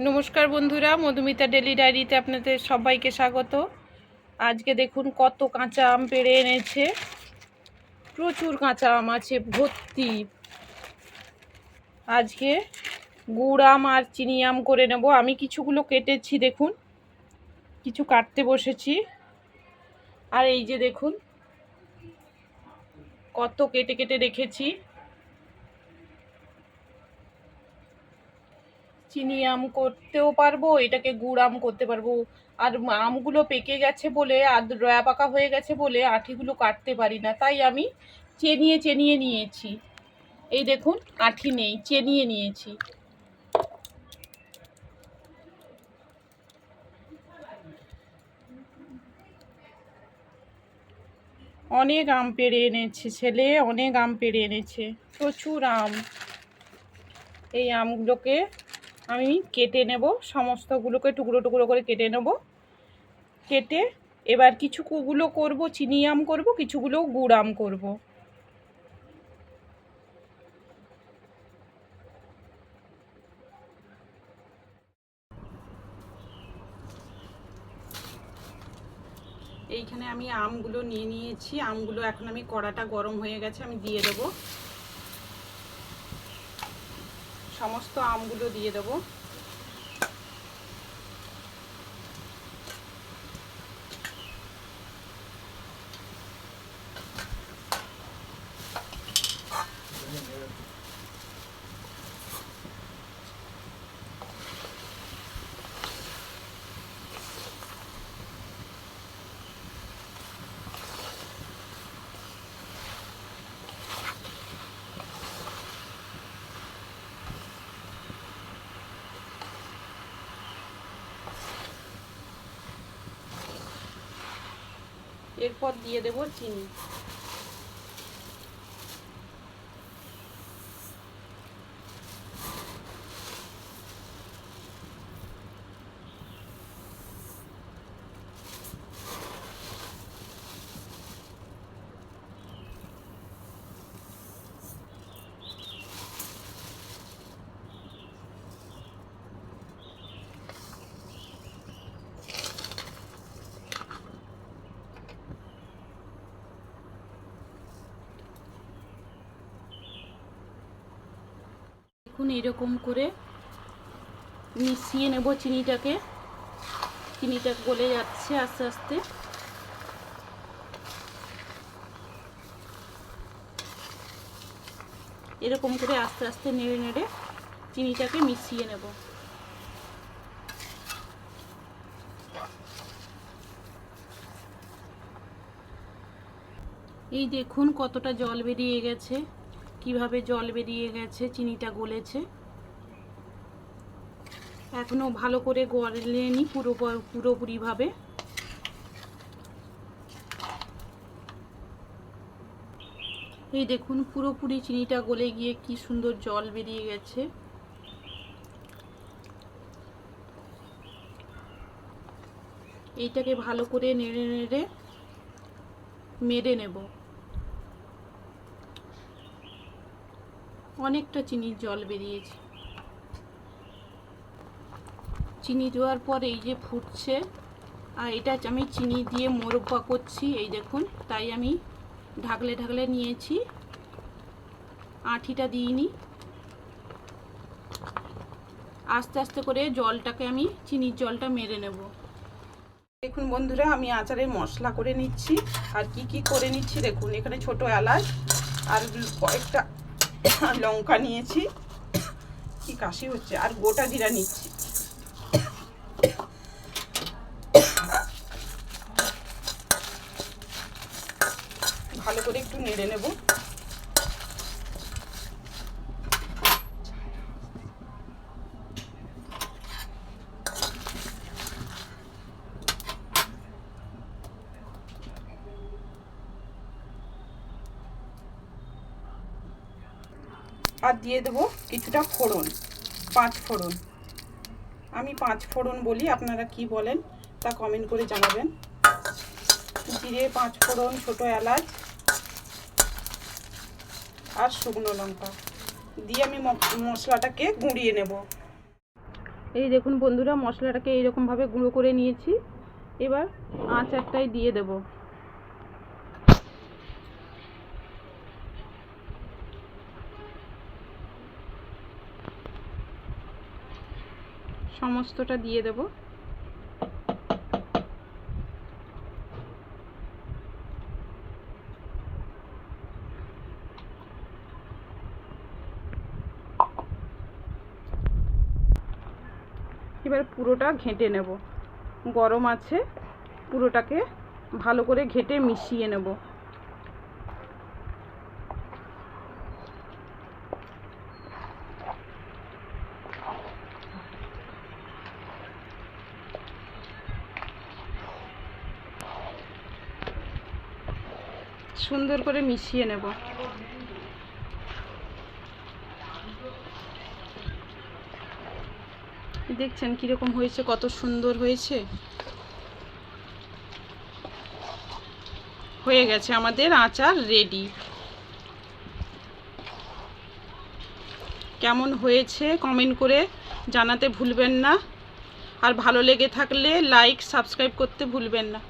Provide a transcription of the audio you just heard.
নমস্কার বন্ধুরা, মধুমিতা ডেলি ডায়েরিতে আপনাদের সবাইকে স্বাগত। আজকে দেখুন কত কাঁচা আম পেড়ে এনেছে। প্রচুর কাঁচা আম আছে, ভর্তি। আজকে গুড় আম আর চিনি আম করে নেব। আমি কিছুগুলো কেটেছি, দেখুন। কিছু কাটতে বসেছি। আর এই যে দেখুন, কত কেটে কেটে রেখেছি। চিনি আম করতেও পারব, এটাকে গুড় আম করতে পারব। আর আমগুলো পেকে গেছে বলে, আর রয়া পাকা হয়ে গেছে বলে আঠিগুলো কাটতে পারি না। তাই আমি চেনিয়ে চেনিয়ে নিয়েছি। এই দেখুন, আঠি নেই, চেনিয়ে নিয়েছি। অনেক আম পেড়ে এনেছে ছেলে, অনেক আম পেড়ে এনেছে, প্রচুর আম। এই আমগুলোকে আমি কেটে নেব, সমস্তগুলোকে টুকরো টুকরো করে কেটে নেব। কেটে এবার কিছুগুলো করব, চিনি আম করব, কিছুগুলো গুড় আম করব। এইখানে আমি আমগুলো নিয়ে নিয়েছি। আমগুলো এখন আমি কড়াটা গরম হয়ে গেছে, আমি দিয়ে দেবো। সমস্ত আমগুলো দিয়ে দেবো। এরপর দিয়ে দেবো চিনি। দেখুন এরকম করে মিশিয়ে নেব চিনিটাকে। চিনিটা গলে যাচ্ছে আস্তে আস্তে। এরকম করে আস্তে আস্তে নেড়ে নেড়ে চিনিটাকে মিশিয়ে নেব। এই দেখুন কতটা জল বেরিয়ে গেছে। কীভাবে জল বেরিয়ে গেছে, চিনিটা গলেছে। এখনও ভালো করে গলেনি পুরো পুরোপুরিভাবে এই দেখুন পুরোপুরি চিনিটা গলে গিয়ে কি সুন্দর জল বেরিয়ে গেছে। এইটাকে ভালো করে নেড়ে নেড়ে মেরে নেব। অনেকটা চিনির জল বেরিয়েছে। চিনি দেওয়ার পর এই যে ফুটছে, আর এটা আমি চিনি দিয়ে মোরব্বা করছি, এই দেখুন, তাই আমি ঢাকলে ঢাকলে নিয়েছি। আঁঠিটা দিইনি। আস্তে আস্তে করে জলটাকে আমি, চিনির জলটা মেরে নেব। দেখুন বন্ধুরা, আমি আচারের মশলা করে নিচ্ছি। আর কি কি করে নিচ্ছি দেখুন, এখানে ছোট এলাচ আর কয়েকটা লঙ্কা নিয়েছি। কি কাশি হচ্ছে? আর গোটা জিরা নিচ্ছি ভালো করে একটু নেড়ে নেব আর দিয়ে দেবো কিছুটা ফোড়ন, পাঁচ ফোড়ন। আমি পাঁচ ফোড়ন বলি, আপনারা কি বলেন তা কমেন্ট করে জানাবেন। জিরে, পাঁচ ফোড়ন, ছোটো এলাচ আর শুকনো লঙ্কা। দিয়ে আমি মশলাটাকে গুঁড়িয়ে নেব। এই দেখুন বন্ধুরা, মশলাটাকে এইরকমভাবে গুঁড়ো করে নিয়েছি। এবার আচারটাই দিয়ে দেব। সমস্তটা দিয়ে দেব। এবার পুরোটা ঘেঁটে নেব। গরম আছে, পুরোটাকে ভালো করে ঘেঁটে মিশিয়ে নেব। সুন্দর করে মিশিয়ে নেব। দেখছেন কীরকম হয়েছে, কত সুন্দর হয়েছে? হয়ে গেছে আমাদের আচার রেডি কেমন হয়েছে কমেন্ট করে জানাতে ভুলবেন না। আর ভালো লেগে থাকলে লাইক সাবস্ক্রাইব করতে ভুলবেন না।